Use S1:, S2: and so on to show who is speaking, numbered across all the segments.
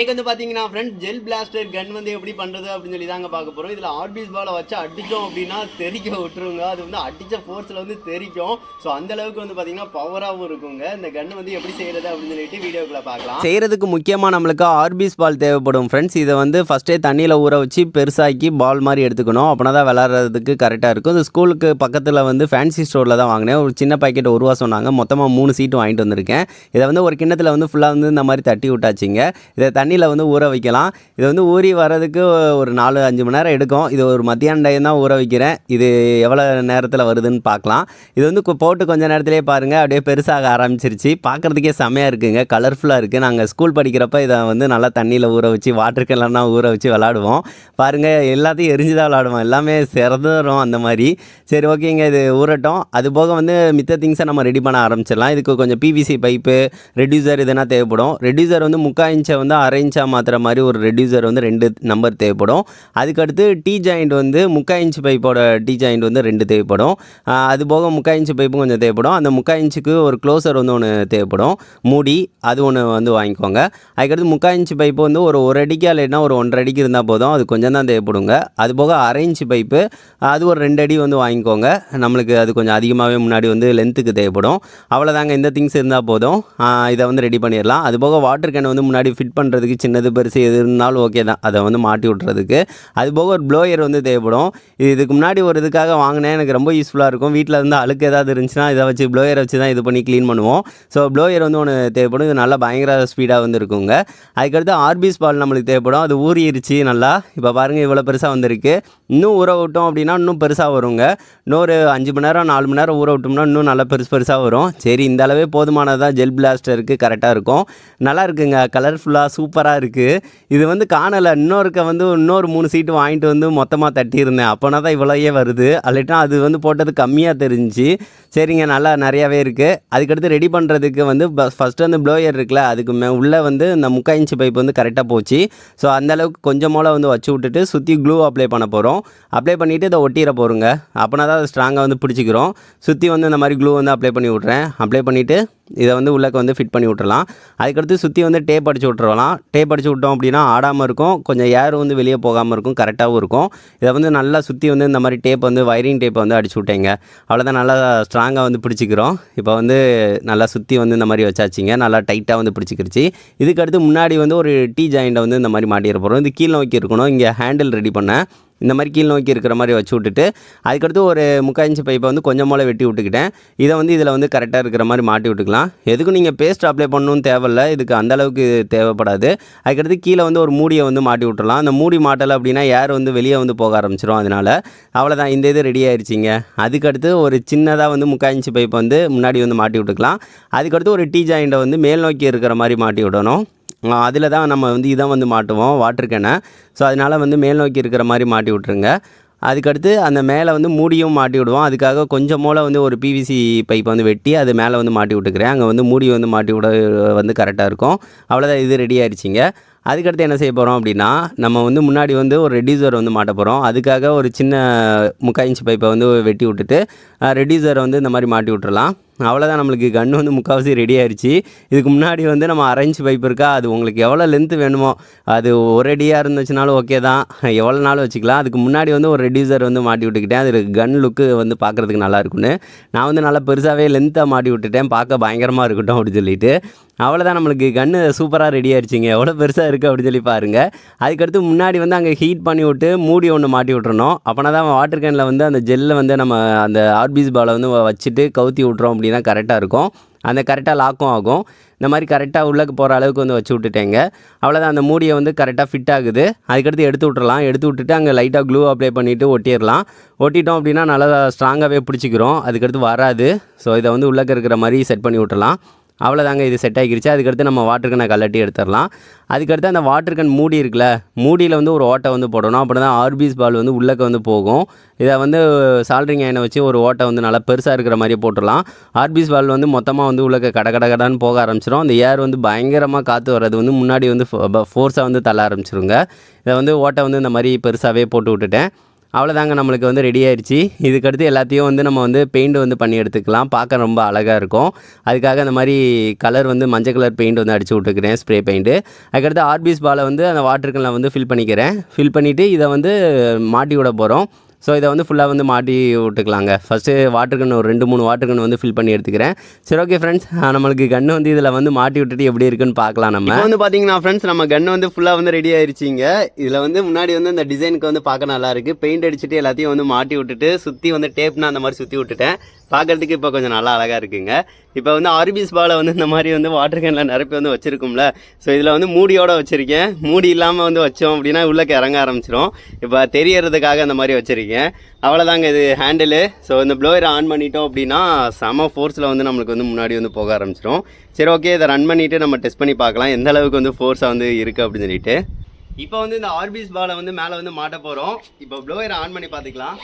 S1: இன்னைக்கு வந்து பார்த்தீங்கன்னா ஃப்ரெண்ட் ஜெல் பிளாஸ்டர் கன் வந்து எப்படி பண்ணுறது அப்படின்னு சொல்லி தாங்க பார்க்க போகிறோம் இதில் ஆர்பிஸ் பாலை வச்சு அடித்தோம் அப்படின்னா தெறிக்க விட்டுருங்க. அது வந்து அடித்த ஃபோர்ஸில் வந்து தெறிக்கும் ஸோ அந்த அளவுக்கு வந்து பார்த்தீங்கன்னா பவராகவும் இருக்குங்க. இந்த கன் வந்து எப்படி செய்யறது அப்படின்னு சொல்லிட்டு வீடியோக்குள்ளே பார்க்கலாம்.
S2: செய்கிறதுக்கு முக்கியமாக நம்மளுக்கு ஆர்பிஸ் பால் தேவைப்படும் ஃப்ரெண்ட்ஸ் இதை வந்து ஃபஸ்ட்டே தண்ணியில் ஊற வச்சு பெருசாக்கி பால் மாதிரி எடுத்துக்கணும். அப்படின்னா தான் விளாட்றதுக்கு கரெக்டாக இருக்கும். இந்த ஸ்கூலுக்கு பக்கத்தில் வந்து ஃபேன்சி ஸ்டோரில் தான் வாங்கினேன். ஒரு சின்ன பாக்கெட் ஒரு ரூபா சொன்னாங்க. மொத்தமாக மூணு சீட்டு வாங்கிட்டு வந்திருக்கேன். இதை வந்து ஒரு கிண்ணத்தில் வந்து ஃபுல்லாக வந்து இந்த மாதிரி தட்டி விட்டாச்சிங்க. இதை தண்ணி தண்ணியில் வந்து ஊற வைக்கலாம். இது வந்து ஊறி வர்றதுக்கு ஒரு நாலு அஞ்சு மணி நேரம் எடுக்கும். இது ஒரு மத்தியான டைம் தான் ஊற வைக்கிறேன். இது எவ்வளோ நேரத்தில் வருதுன்னு பார்க்கலாம். இது வந்து போட்டு கொஞ்ச நேரத்திலே பாருங்கள் அப்படியே பெருசாக ஆரம்பிச்சிருச்சு. பார்க்குறதுக்கே செமையாக இருக்குங்க. கலர்ஃபுல்லாக இருக்குது நாங்கள் ஸ்கூல் படிக்கிறப்ப இதை வந்து நல்லா தண்ணியில் ஊற வச்சு வாட்டர் கலர்லாம் ஊற வச்சு விளாடுவோம். பாருங்கள் எல்லாத்தையும் எரிஞ்சு தான் விளாடுவோம். எல்லாமே சிறந்துடும் அந்த மாதிரி. சரி ஓகேங்க. இது ஊறட்டும். அது போக வந்து மித்த திங்ஸை நம்ம ரெடி பண்ண ஆரம்பிச்சிடலாம். இதுக்கு கொஞ்சம் பிவிசி பைப்பு ரெடியூசர் இதெல்லாம் தேவைப்படும். ரெடியூசர் வந்து முக்கால் இன்ச்சை வந்து அரை இன்ச்சாக மாற்றுற மாதிரி ஒரு ரெடியூசர் வந்து ரெண்டு நம்பர் தேவைப்படும். அதுக்கடுத்து டீ ஜாயிண்ட் வந்து முக்கால் இன்ச் பைப்போட டீ ஜாயிண்ட் வந்து ரெண்டு தேவைப்படும். அது போக முக்கா இன்ச் பைப்பும் கொஞ்சம் தேவைப்படும். அந்த முக்கா இன்ச்சுக்கு ஒரு க்ளோசர் வந்து ஒன்று தேவைப்படும். மூடி அது ஒன்று வந்து வாங்கிக்கோங்க. அதுக்கடுத்து முக்கால் இன்ச் பைப்பு வந்து ஒரு ஒரு அடிக்கு இல்லைன்னா ஒரு ஒன்றரை அடிக்கு இருந்தால் போதும். அது கொஞ்சம் தான் தேவைப்படுங்க. அது போக அரை இன்ச் பைப்பு அது ஒரு ரெண்டு அடி வந்து வாங்கிக்கோங்க. நம்மளுக்கு அது கொஞ்சம் அதிகமாகவே முன்னாடி வந்து லென்த்துக்கு தேவைப்படும். அவ்வளோதாங்க இந்த திங்ஸ் இருந்தால் போதும். இதை வந்து ரெடி பண்ணிடலாம். அது போக வாட்டர் கேன் வந்து முன்னாடி ஃபிட் பண்ணுறதுக்கு சின்னது பெருசு எது இருந்தாலும் ஓகே தான். அதை வந்து மாட்டி விட்றதுக்கு அது போக ஒரு ப்ளோயர் வந்து தேவைப்படும். இது இதுக்கு முன்னாடி ஒரு இதுக்காக வாங்கினேன். எனக்கு ரொம்ப யூஸ்ஃபுல்லாக இருக்கும். வீட்டில் வந்து அழுக்கு ஏதாவது இருந்துச்சுன்னா இதை வச்சு ப்ளோயரை வச்சு தான் இது பண்ணி க்ளீன் பண்ணுவோம். ஸோ ப்ளோயர் வந்து ஒன்று தேவைப்படும். இது நல்லா பயங்கர ஸ்பீடாக வந்து இருக்குங்க. அதுக்கடுத்து ஆர்பிஸ் பால் நம்மளுக்கு தேவைப்படும். அது ஊறிடுச்சு நல்லா. இப்போ பாருங்கள் இவ்வளோ பெருசாக வந்திருக்கு. இன்னும் ஊற விட்டோம் அப்படின்னா இன்னும் பெருசாக வருங்க. இன்னொரு அஞ்சு மணி நேரம் நாலு மணி நேரம் ஊற விட்டோம்னா இன்னும் நல்லா பெருசு பெருசாக வரும். சரி இந்த அளவே போதுமானதாக ஜெல் பிளாஸ்டருக்கு கரெக்டாக இருக்கும். நல்லா இருக்குங்க. கலர்ஃபுல்லாக சூப்பராக சூப்பராக இருக்குது இது வந்து காணலை. இன்னொருக்க வந்து இன்னொரு மூணு சீட்டு வாங்கிட்டு வந்து மொத்தமாக தட்டியிருந்தேன். அப்போனா தான் இவ்வளோயே வருது. அல்லட்டா அது வந்து போட்டது கம்மியாக தெரிஞ்சுச்சு சரிங்க நல்லா நிறையாவே இருக்குது அதுக்கடுத்து ரெடி பண்ணுறதுக்கு வந்து ஃபஸ்ட்டு வந்து ப்ளோயர் இருக்குல்ல அதுக்கு மே உள்ளே வந்து இந்த முக்கா இன்ச்சு பைப் வந்து கரெக்டாக போச்சு. ஸோ அந்தளவுக்கு கொஞ்சம் வந்து வச்சு விட்டுட்டு சுற்றி க்ளூ அப்ளை பண்ண போகிறோம் அப்ளை பண்ணிவிட்டு இதை ஒட்டிட போகிறோங்க அப்போனா தான் அதை ஸ்ட்ராங்காக வந்து பிடிச்சிக்கிறோம். சுற்றி வந்து இந்த மாதிரி க்ளூ வந்து அப்ளை பண்ணி விட்றேன். அப்ளை பண்ணிவிட்டு இதை வந்து உள்ளக்க வந்து ஃபிட் பண்ணி விட்டுறலாம். அதுக்கடுத்து சுற்றி வந்து டேப் அடிச்சு விட்றலாம் டேப் அடிச்சு விட்டோம் அப்படின்னா ஆடாமல் இருக்கும். கொஞ்சம் ஏர் வந்து வெளியே போகாமல் இருக்கும். கரெக்டாகவும் இருக்கும். இதை வந்து நல்லா சுற்றி வந்து இந்த மாதிரி டேப் வந்து வயரிங் டேப் வந்து அடிச்சு விட்டேங்க. அவ்வளோதான் நல்லா ஸ்ட்ராங்காக வந்து பிடிச்சிக்கிறோம். இப்போ வந்து நல்லா சுற்றி வந்து இந்த மாதிரி வச்சாச்சிங்க. நல்லா டைட்டாக வந்து பிடிச்சிக்கிருச்சு. இதுக்கடுத்து முன்னாடி வந்து ஒரு டீ ஜாயிண்ட்டை வந்து இந்த மாதிரி மாட்டிட போகிறோம் இது கீழே நோக்கி இருக்கணும். இங்கே ஹேண்டில் ரெடி பண்ணேன். இந்த மாதிரி கீழ் நோக்கி இருக்கிற மாதிரி வச்சு விட்டுட்டு அதுக்கடுத்து ஒரு முக்கால் இன்ச்சு பைப்பை வந்து கொஞ்சம் போல் வெட்டி விட்டுக்கிட்டேன். இதை வந்து இதில் வந்து கரெக்டாக இருக்கிற மாதிரி மாட்டி விட்டுக்கலாம். எதுக்கும் நீங்கள் பேஸ்ட் அப்ளை பண்ணணும்னு தேவையில்ல. இதுக்கு அந்தளவுக்கு தேவைப்படாது. அதுக்கடுத்து கீழே வந்து ஒரு மூடியை வந்து மாட்டி விட்டுலாம் அந்த மூடி மாட்டலை அப்படின்னா ஏர் வந்து வெளியே வந்து போக ஆரம்பிச்சிடும் அதனால். அவ்வளோதான் இந்த இது ரெடி ஆயிடுச்சிங்க அதுக்கடுத்து ஒரு சின்னதாக வந்து முக்கால் இன்ச்சு பைப் வந்து முன்னாடி வந்து மாட்டி விட்டுக்கலாம். அதுக்கடுத்து ஒரு டீ ஜாயிண்ட்டை வந்து மேல் நோக்கி இருக்கிற மாதிரி மாட்டி விடணும். அதில் தான் நம்ம வந்து இதான் வந்து மாட்டுவோம் வாட்டர் கேனை ஸோ அதனால் வந்து மேல் நோக்கி இருக்கிற மாதிரி மாட்டி விட்ருங்க அதுக்கடுத்து அந்த மேலே வந்து மூடியும் மாட்டி விடுவோம். அதுக்காக கொஞ்சம் மூளை வந்து ஒரு பிவிசி பைப்பை வந்து வெட்டி அது மேலே வந்து மாட்டி விட்டுக்கிறேன். அங்கே வந்து மூடி வந்து மாட்டி விட வந்து கரெக்டாக இருக்கும். அவ்வளோதான் இது ரெடி ஆயிடுச்சிங்க அதுக்கடுத்து என்ன செய்ய போகிறோம் அப்படின்னா நம்ம வந்து முன்னாடி வந்து ஒரு ரெடியூசர் வந்து மாட்ட போகிறோம் அதுக்காக ஒரு சின்ன முக்கால் இன்ச் பைப்பை வந்து வெட்டி விட்டுட்டு ரெடியூசரை வந்து இந்த மாதிரி மாட்டி விட்டுறலாம். அவ்வளோதான் நம்மளுக்கு. கன் வந்து முக்கால்வாசி ரெடி ஆயிடுச்சு இதுக்கு முன்னாடி வந்து நம்ம அரேஞ்ச் பைப் இருக்கா அது உங்களுக்கு எவ்வளோ லென்த்து வேணுமோ அது ஒரு அடியாக இருந்துச்சுனாலும் ஓகே தான். எவ்வளோ நாளும் வச்சுக்கலாம். அதுக்கு முன்னாடி வந்து ஒரு ரெடியூசர் வந்து மாட்டி விட்டுக்கிட்டேன். அது கன் லுக்கு வந்து பார்க்குறதுக்கு நல்லா இருக்கும்னு. நான் வந்து நல்லா பெருசாகவே லென்த்தாக மாட்டி விட்டுட்டேன். பார்க்க பயங்கரமாக இருக்கட்டும் அப்படின்னு சொல்லிட்டு. அவ்வளோதான் நம்மளுக்கு கன்று சூப்பராக ரெடி ஆயிடுச்சிங்க. எவ்வளோ பெருசாக இருக்குது அப்படின்னு சொல்லி பாருங்கள் அதுக்கடுத்து முன்னாடி வந்து அங்கே ஹீட் பண்ணி விட்டு மூடி ஒன்று மாட்டி விட்டுறணும். அப்போனா தான் வாட்டர் கேனில் வந்து அந்த ஜெல்லை வந்து நம்ம அந்த ஆர்பிஸ் பாலை வந்து வச்சுட்டு கவுத்தி விட்றோம் அப்படின்னா கரெக்டாக இருக்கும். அந்த கரெக்டாக லாக்கும் ஆகும். இந்த மாதிரி கரெக்டாக உள்ளக்கு போகிற அளவுக்கு வந்து வச்சு விட்டுட்டேங்க. அவ்வளோதான் அந்த மூடியை வந்து கரெக்டாக ஃபிட் ஆகுது. அதுக்கடுத்து எடுத்து விட்றலாம் எடுத்து விட்டுட்டு அங்கே லைட்டாக க்ளூ அப்ளை பண்ணிவிட்டு ஒட்டிடலாம். ஒட்டிட்டோம் அப்படின்னா நல்லா ஸ்ட்ராங்காகவே பிடிச்சிக்கிறோம். அதுக்கடுத்து வராது. ஸோ இதை வந்து உள்ளக்க இருக்கிற மாதிரி செட் பண்ணி விட்றலாம் அவ்வளோதாங்க இது செட் ஆகிருச்சு. அதுக்கடுத்து நம்ம வாட்டர் கனை கலட்டி எடுத்துடலாம். அதுக்கடுத்து அந்த வாட்டர் கன் மூடி இருக்குல்ல மூடியில் வந்து ஒரு ஓட்டை வந்து போடணும். அப்படி தான் ஆர்பிஸ் பால் வந்து உள்ளக்க வந்து போகும். இதை வந்து சால்ட்ரிங் ஐனை வச்சு ஒரு ஓட்டை வந்து நல்லா பெருசாக இருக்கிற மாதிரியே போட்டுடலாம். ஆர்பிஸ் பால் வந்து மொத்தமாக வந்து உள்ளக்க கட கட கடன்னு போக ஆரம்பிச்சிடும் அந்த ஏர் வந்து பயங்கரமாக காற்று வர்றது வந்து முன்னாடி வந்து ஃபோர்ஸாக வந்து தள்ள ஆரம்பிச்சிருங்க. இதை வந்து ஓட்டை வந்து இந்த மாதிரி பெருசாகவே போட்டு விட்டுட்டேன். அவ்வளோதாங்க நம்மளுக்கு வந்து ரெடி ஆயிடுச்சு இதுக்கடுத்து எல்லாத்தையும் வந்து நம்ம வந்து பெயிண்ட் வந்து பண்ணி எடுத்துக்கலாம். பார்க்க ரொம்ப அழகாக இருக்கும். அதுக்காக அந்த மாதிரி கலர் வந்து மஞ்சள் கலர் பெயிண்ட் வந்து அடிச்சு விட்டுருக்கிறேன் ஸ்ப்ரே பெயிண்ட்டு அதுக்கடுத்து ஆர்பிஸ் பாலை வந்து அந்த வாட்டர் கல்லில் வந்து ஃபில் பண்ணிக்கிறேன். ஃபில் பண்ணிவிட்டு இதை வந்து மாட்டி விட போகிறோம் ஸோ இதை வந்து ஃபுல்லாக வந்து மாட்டி விட்டுக்கலாங்க. ஃபஸ்ட்டு வாட்டர் கன் ஒரு ரெண்டு மூணு வாட்டர் கன் வந்து ஃபில் பண்ணி எடுத்துக்கிறேன். சரி ஓகே ஃப்ரெண்ட்ஸ் நம்மளுக்கு கன்று வந்து இதில் வந்து மாட்டி விட்டுட்டு எப்படி இருக்குன்னு பார்க்கலாம் நம்ம.
S1: வந்து பார்த்தீங்கன்னா ஃப்ரெண்ட்ஸ் நம்ம கன்று வந்து ஃபுல்லாக வந்து ரெடி ஆயிடுச்சிங்க இதில் வந்து முன்னாடி வந்து இந்த டிசைனுக்கு வந்து பார்க்க நல்லா இருக்குது பெயிண்ட் அடிச்சுட்டு எல்லாத்தையும் வந்து மாட்டி விட்டுட்டு சுற்றி வந்து டேப்னா அந்த மாதிரி சுற்றி விட்டுட்டேன். பார்க்குறதுக்கு இப்போ கொஞ்சம் நல்லா அழகாக இருக்குங்க. இப்போ வந்து ஆர்பிஸ் பாலை வந்து இந்த மாதிரி வந்து வாட்டர் கேனில் நிரப்பி வந்து வச்சுருக்கோம்ல. ஸோ இதில் வந்து மூடியோடு வச்சுருக்கேன். மூடி இல்லாமல் வந்து வச்சோம் அப்படின்னா உள்ளக்க இறங்க ஆரம்பிச்சிடும் இப்போ தெரியறதுக்காக அந்த மாதிரி வச்சுருக்கேன். அவ்வளோதாங்க இது ஹேண்டிலு ஸோ இந்த ப்ளோயரை ஆன் பண்ணிட்டோம் அப்படின்னா செம ஃபோர்ஸில் வந்து நம்மளுக்கு வந்து முன்னாடி வந்து போக ஆரம்பிச்சிடும் சரி ஓகே இதை ரன் பண்ணிவிட்டு நம்ம டெஸ்ட் பண்ணி பார்க்கலாம். எந்த அளவுக்கு வந்து ஃபோர்ஸாக வந்து இருக்குது அப்படின்னு சொல்லிட்டு. இப்போ வந்து இந்த ஆர்பிஸ் பாலை வந்து மேலே வந்து மாட்ட போகிறோம் இப்போ ப்ளோயரை ஆன் பண்ணி பார்த்துக்கலாம்.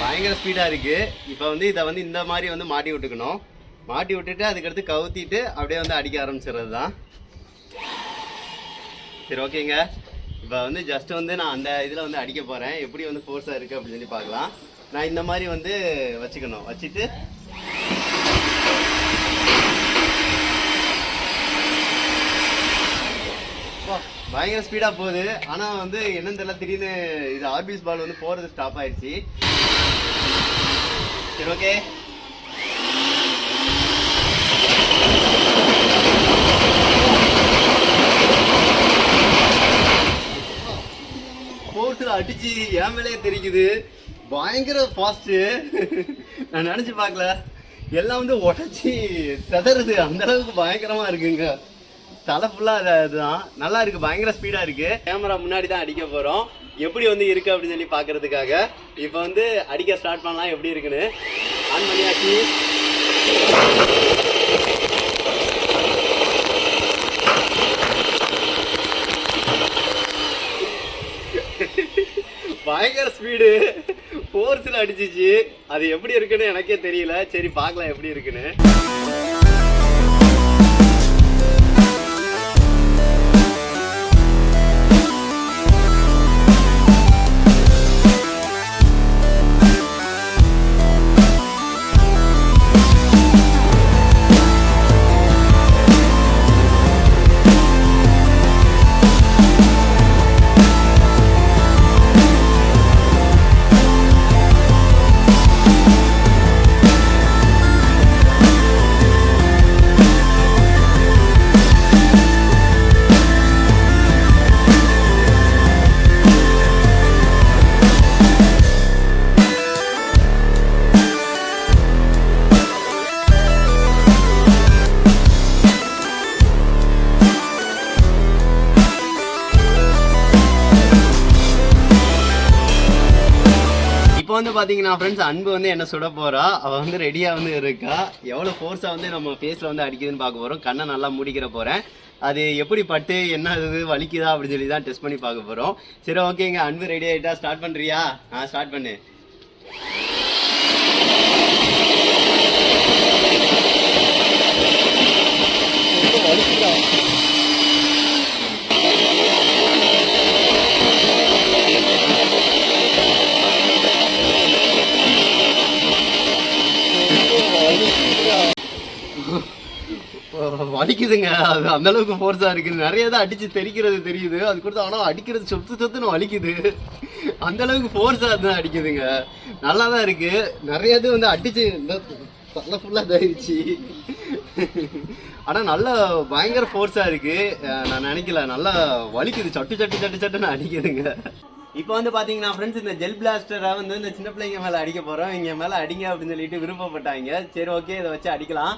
S1: பயங்கர ஸ்பீடாக இருக்குது இப்போ வந்து இதை வந்து இந்த மாதிரி வந்து மாட்டி விட்டுக்கணும். மாட்டி விட்டுட்டு அதுக்கடுத்து கவுத்திட்டு அப்படியே வந்து அடிக்க ஆரம்பிச்சிடுறது தான் சரி ஓகேங்க. இப்போ வந்து ஜஸ்ட் வந்து நான் அந்த இதில் வந்து அடிக்க போகிறேன் எப்படி வந்து ஃபோர்ஸாக இருக்குது அப்படின்னு சொல்லி பார்க்கலாம். நான் இந்த மாதிரி வந்து வச்சுக்கணும். வச்சுட்டு பயங்கர ஸ்பீடாக போகுது. ஆனால் வந்து என்னன்னு தெரியல திடீர்னு இது ஆர்பிஸ் பால் வந்து போகிறது ஸ்டாப் ஆயிடுச்சு. சரி ஓகே ஃபோர்ஸில் அடிச்சு என் மேலேயே தெரிக்குது. பயங்கர ஃபாஸ்ட்டு நான் நினச்சி பார்க்கல. எல்லாம் வந்து உடச்சி செதறுது. அந்த அளவுக்கு இருக்குங்க. தலை ஃபுல்லாக அதுதான் நல்லா இருக்குது பயங்கர ஸ்பீடாக இருக்குது கேமரா முன்னாடி தான் அடிக்க போகிறோம் எப்படி வந்து இருக்கு அப்படின்னு சொல்லி பார்க்கறதுக்காக இப்போ வந்து அடிக்க ஸ்டார்ட் பண்ணலாம். எப்படி இருக்குன்னு ஆன் பண்ணியாச்சு. பயங்கர ஸ்பீடு ஃபோர்ஸில் அடிச்சிச்சு. அது எப்படி இருக்குன்னு எனக்கே தெரியல. சரி பார்க்கலாம் எப்படி இருக்குன்னு. பார்த்தீங்கன்னா ஃப்ரெண்ட்ஸ் அன்பு வந்து என்ன சுட போறா? அவ வந்து ரெடியா வந்து இருக்கா? எவ்வளவு ஃபோர்ஸா வந்து நம்ம ஃபேஸ்ல வந்து அடிக்குதுன்னு பார்க்க போறோம். கண்ணை நல்லா முடிக்கிற போறேன். அது எப்படி பட்டு என்ன இது வலிக்குதா அப்படின்னு சொல்லி தான் டெஸ்ட் பண்ணி பார்க்க போறோம். சரி ஓகேங்க அன்பு ரெடி ஆயிட்டா ஸ்டார்ட் பண்றியா? ஆ ஸ்டார்ட் பண்ணு. வலிக்குதுங்க. அது அந்த அளவுக்கு ஃபோர்ஸா இருக்கு நிறைய தான் அடிச்சு தெரிக்கிறது தெரியுது. அது கொடுத்து ஆனால் அடிக்கிறது சொத்து சொத்துன்னு வலிக்குது. அந்த அளவுக்கு ஃபோர்ஸா தான் அடிக்குதுங்க. நல்லா தான் இருக்கு. நிறைய இது வந்து அடிச்சு இந்த தலை ஃபுல்லா இதாயிருச்சு. ஆனால் நல்லா பயங்கர ஃபோர்ஸா இருக்கு. நான் நினைக்கல. நல்லா வலிக்குது. சட்டு சட்டு சட்டு சட்டுன்னு அடிக்குதுங்க. இப்போ வந்து பார்த்தீங்கன்னா ஃப்ரெண்ட்ஸ் இந்த ஜெல் பிளாஸ்டரை வந்து இந்த சின்ன பிள்ளைங்க மேலே அடிக்க போகிறோம் இங்கே மேலே அடிங்க அப்படின்னு சொல்லிட்டு விருப்பப்பட்டாங்க. சரி ஓகே இதை வச்சு அடிக்கலாம்.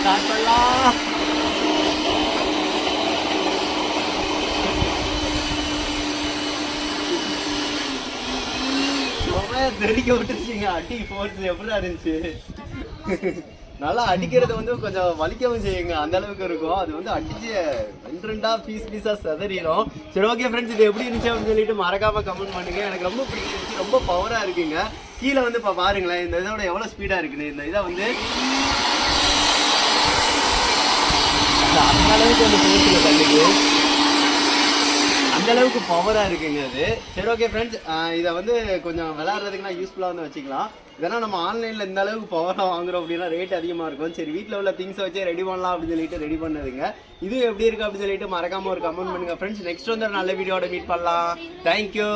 S1: ஸ்டார்ட் பண்ணலாம். ரொம்ப தெரிக்க விட்டுருச்சிங்க. அடி ஃபோர்ஸ் எப்படி இருந்துச்சு? நல்லா அடிக்கிறது வந்து கொஞ்சம் வலிக்கவும் செய்யுங்க. அந்த அளவுக்கு இருக்கும். அது வந்து அடிச்சு ரெண்டு ரெண்டா பீஸ் பீஸா செதறிடும் சரி ஓகே ஃப்ரெண்ட்ஸ் இது எப்படி இருந்துச்சு அப்படின்னு சொல்லிட்டு மறக்காம கமெண்ட் பண்ணுங்க. எனக்கு ரொம்ப பிடிச்சிருந்துச்சு ரொம்ப பவரா இருக்குங்க. கீழே வந்து இப்போ பாருங்களேன். இந்த இதோட எவ்வளோ ஸ்பீடாக இருக்குன்னு. இந்த இதை வந்து அந்த அளவுக்கு வந்து பேசுங்க கண்ணுக்கு அந்த அளவுக்கு பவராக இருக்குங்க அது. சரி ஓகே ஃப்ரெண்ட்ஸ் இதை வந்து கொஞ்சம் விளாட்றதுக்குனா யூஸ்ஃபுல்லாக வந்து வச்சுக்கலாம். இதெல்லாம் நம்ம ஆன்லைனில் இந்த அளவுக்கு பவராக வாங்குறோம் அப்படின்னா ரேட் அதிகமாக இருக்கும். சரி வீட்டில் உள்ள திங்ஸை வச்சு ரெடி பண்ணலாம் அப்படின்னு சொல்லிட்டு ரெடி பண்ணதுங்க. இது எப்படி இருக்கு அப்படின்னு சொல்லிட்டு மறக்காமல் ஒரு கமெண்ட் பண்ணுங்க ஃப்ரெண்ட்ஸ் நெக்ஸ்ட் வந்து நல்ல வீடியோட மீட் பண்ணலாம். தேங்க்யூ